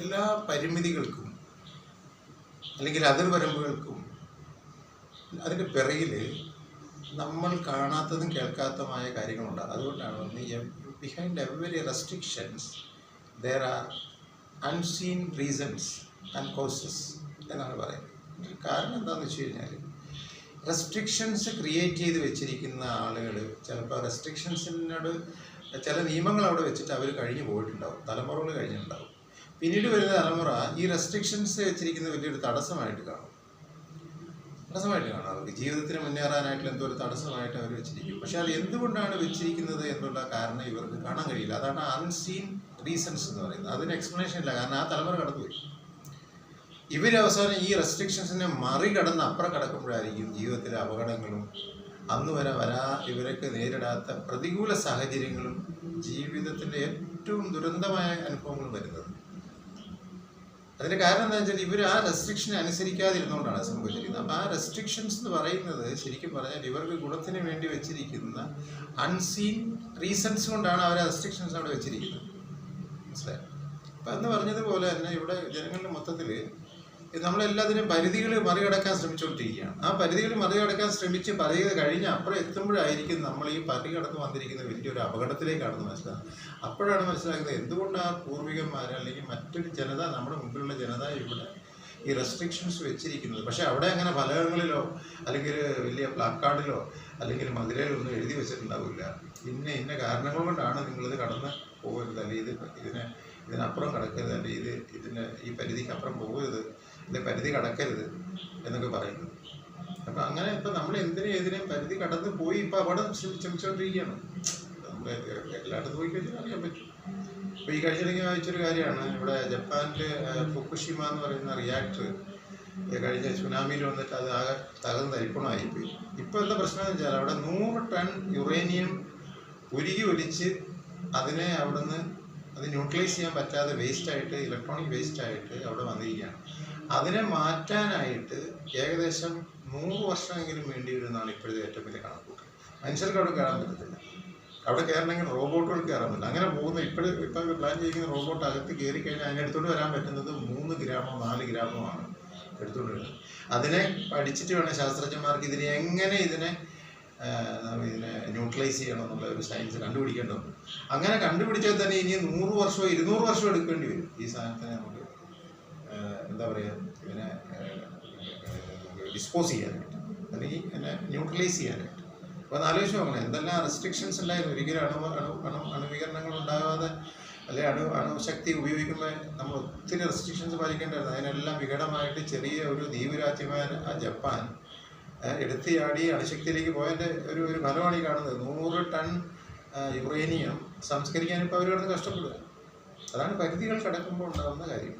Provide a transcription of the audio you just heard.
എല്ലാ പരിമിതികൾക്കും അല്ലെങ്കിൽ അതിർവരമ്പുകൾക്കും അതിന്റെ പിറയിൽ നമ്മൾ കാണാത്തതും കേൾക്കാത്തതുമായ കാര്യങ്ങളുണ്ട്. അതുകൊണ്ടാണ് behind every restrictions there are unseen reasons and causes എന്നാണ് പറയുന്നത്. കാരണം എന്താണെന്ന് വെച്ച് കഴിഞ്ഞാൽ റെസ്ട്രിക്ഷൻസ് ക്രിയേറ്റ് ചെയ്ത് വെച്ചിരിക്കുന്ന ആളുകൾ ചിലപ്പോൾ റെസ്ട്രിക്ഷൻസിനോട് ചില നിയമങ്ങൾ അവിടെ വെച്ചിട്ട് അവർ കഴിഞ്ഞു പോയിട്ടുണ്ടാവും. തലമുറകൾ കഴിഞ്ഞിട്ടുണ്ടാവും. പിന്നീട് വരുന്ന തലമുറ ഈ റെസ്ട്രിക്ഷൻസ് വെച്ചിരിക്കുന്ന വലിയൊരു തടസ്സമായിട്ട് കാണും. തടസ്സമായിട്ട് കാണും. അവർക്ക് ജീവിതത്തിന് മുന്നേറാനായിട്ടുള്ള എന്തോ ഒരു തടസ്സമായിട്ട് അവർ വെച്ചിരിക്കും. പക്ഷെ അത് എന്തുകൊണ്ടാണ് വെച്ചിരിക്കുന്നത് എന്നുള്ള കാരണം ഇവർക്ക് കാണാൻ കഴിയില്ല. അതാണ് അൺസീൻ റീസൺസ് എന്ന് പറയുന്നത്. അതിന് എക്സ്പ്ലനേഷൻ ഇല്ല. കാരണം ആ തലമുറ കടന്നുപോയി. ഇവർ അവസാനം ഈ റെസ്ട്രിക്ഷൻസിനെ മറികടന്ന് അപ്പുറം കടക്കുമ്പോഴായിരിക്കും ജീവിതത്തിലെ അപകടങ്ങളും അന്ന് വരെ വരാ ഇവരൊക്കെ നേരിടാത്ത പ്രതികൂല സാഹചര്യങ്ങളും ജീവിതത്തിന്റെ ഏറ്റവും ദുരന്തമായ അനുഭവങ്ങളും വരുന്നത്. അതിന്റെ കാരണം എന്താ വെച്ചാൽ ഇവർ ആ റെസ്ട്രിക്ഷൻ അനുസരിക്കാതിരുന്നുകൊണ്ടാണ് സംഭവിച്ചിരിക്കുന്നത്. അപ്പം ആ റെസ്ട്രിക്ഷൻസ് എന്ന് പറയുന്നത് ശരിക്കും പറഞ്ഞാൽ ഇവർക്ക് ഗുണത്തിന് വേണ്ടി വെച്ചിരിക്കുന്ന അൺസീൻ റീസൺസ് കൊണ്ടാണ് അവർ റെസ്ട്രിക്ഷൻസ് അവിടെ വെച്ചിരിക്കുന്നത്. മനസ്സിലായി? അപ്പം എന്ന് പറഞ്ഞതുപോലെ തന്നെ ഇവിടെ ജനങ്ങളുടെ മൊത്തത്തിൽ നമ്മളെല്ലാത്തിനും പരിധികൾ മറികടക്കാൻ ശ്രമിച്ചുകൊണ്ടിരിക്കുകയാണ്. ആ പരിധികൾ മറികടക്കാൻ ശ്രമിച്ച് പരിധി കഴിഞ്ഞ് അപ്പുറം എത്തുമ്പോഴായിരിക്കും നമ്മൾ ഈ മറികടന്ന് വന്നിരിക്കുന്ന വലിയൊരു അപകടത്തിലേക്കാണെന്ന് മനസ്സിലാകുന്നത്. അപ്പോഴാണ് മനസ്സിലാക്കുന്നത് എന്തുകൊണ്ട് ആ പൂർവികന്മാർ അല്ലെങ്കിൽ മറ്റൊരു ജനത നമ്മുടെ മുമ്പിലുള്ള ജനത ഇവിടെ ഈ റെസ്ട്രിക്ഷൻസ് വെച്ചിരിക്കുന്നത്? പക്ഷേ അവിടെ അങ്ങനെ ഫലകങ്ങളിലോ അല്ലെങ്കിൽ വലിയ പ്ലാക്കാർഡിലോ അല്ലെങ്കിൽ മതിലയിലൊന്നും എഴുതി വെച്ചിട്ടുണ്ടാവില്ല. ഇന്ന ഇന്ന കാരണങ്ങൾ കൊണ്ടാണ് നിങ്ങളിത് കടന്ന് പോകരുത്. അല്ലെങ്കിൽ ഇത് ഇതിനെ ഇതിനപ്പുറം കടക്കരുത്. അല്ലെങ്കിൽ ഇത് ഇതിന്റെ ഈ പരിധിക്ക് അപ്പുറം പോകരുത്. ഇതിന്റെ പരിധി കടക്കരുത് എന്നൊക്കെ പറയുന്നത്. അപ്പം അങ്ങനെ ഇപ്പം നമ്മൾ എന്തിനും ഏതിനും പരിധി കടന്ന് പോയി ഇപ്പം അവിടെ ശ്രമിച്ചുകൊണ്ടിരിക്കുകയാണ് നമ്മൾ എല്ലായിടത്തും പോയി കഴിഞ്ഞാൽ അറിയാൻ പറ്റും. അപ്പോൾ ഈ കഴിഞ്ഞിടയ്ക്ക് വായിച്ചൊരു കാര്യമാണ്. ഇവിടെ ജപ്പാനിൽ ഫുക്കുഷിമ എന്ന് പറയുന്ന റിയാക്ടർ കഴിഞ്ഞ സുനാമിയിൽ വന്നിട്ട് അത് ആകെ തകർന്ന് തരിപ്പണമായി പോയി ഇപ്പോൾ എന്താ പ്രശ്നം എന്ന് വെച്ചാൽ അവിടെ നൂറ് ടൺ യുറേനിയം ഉരുകി ഒലിച്ച് അതിനെ അവിടുന്ന് അത് ന്യൂട്രലൈസ് ചെയ്യാൻ പറ്റാതെ വേസ്റ്റ് ആയിട്ട് ഇലക്ട്രോണിക് വേസ്റ്റ് ആയിട്ട് അവിടെ വന്നിരിക്കുകയാണ്. അതിനെ മാറ്റാനായിട്ട് ഏകദേശം നൂറ് വർഷമെങ്കിലും വേണ്ടി വരുന്നതാണ് ഇപ്പോഴത്തെ ഏറ്റവും വലിയ കണക്കൂട്ട് മനുഷ്യർക്ക് അവിടെ കയറാൻ പറ്റത്തില്ല. അവിടെ കയറണമെങ്കിൽ റോബോട്ടുകൾ കയറാൻ പറ്റില്ല അങ്ങനെ പോകുന്ന ഇപ്പോഴും ഇപ്പം പ്ലാൻ ചെയ്യുന്ന റോബോട്ട് അകത്ത് കയറി കഴിഞ്ഞാൽ അതിന്റെ എടുത്തുകൊണ്ട് വരാൻ പറ്റുന്നത് മൂന്ന് ഗ്രാമോ നാല് ഗ്രാമോ ആണ് എടുത്തുകൊണ്ട് വരുന്നത് അതിനെ പഠിച്ചിട്ട് വേണം ശാസ്ത്രജ്ഞന്മാർക്ക് ഇതിനെ എങ്ങനെ ഇതിനെ ഇതിനെ ന്യൂട്രലൈസ് ചെയ്യണം എന്നുള്ള ഒരു സയൻസ് കണ്ടുപിടിക്കേണ്ടതുണ്ട്. അങ്ങനെ കണ്ടുപിടിച്ചാൽ തന്നെ ഇനി നൂറ് വർഷമോ ഇരുന്നൂറ് വർഷമോ എടുക്കേണ്ടി വരും. ഈ സാധനത്തിനെ നമുക്ക് എന്താ പറയുക ഇതിനെ ഡിസ്പോസ് ചെയ്യാനായിട്ട് അല്ലെങ്കിൽ ഇതിനെ ന്യൂട്രലൈസ് ചെയ്യാനായിട്ട്. അപ്പോൾ അത് ആലോചിച്ച് നോക്കണം എന്തെല്ലാം റെസ്ട്രിക്ഷൻസ് ഉണ്ടായിരുന്നു ഒരിക്കലും അണു അണു അണു അണുവീകരണങ്ങൾ ഉണ്ടാകാതെ അല്ലെ അണു അണുശക്തി ഉപയോഗിക്കുമ്പോൾ നമ്മൾ ഒത്തിരി റെസ്ട്രിക്ഷൻസ് പാലിക്കേണ്ടതായിരുന്നു അതിനെല്ലാം വികടമായിട്ട് ചെറിയ ഒരു ദ്വീപ് രാജ്യമായ ജപ്പാൻ ഏഹ്, എടുത്ത് ചാടി അണുശക്തിയിലേക്ക് പോയതിന്റെ ഒരു ഒരു ഫലമാണ് ഈ കാണുന്നത്. നൂറ് ടൺ യുറേനിയം സംസ്കരിക്കാൻ ഇപ്പോൾ അവർ കിടന്ന് കഷ്ടപ്പെടുക. അതാണ് പരിധികൾ കടക്കുമ്പോൾ ഉണ്ടാകുന്ന കാര്യം.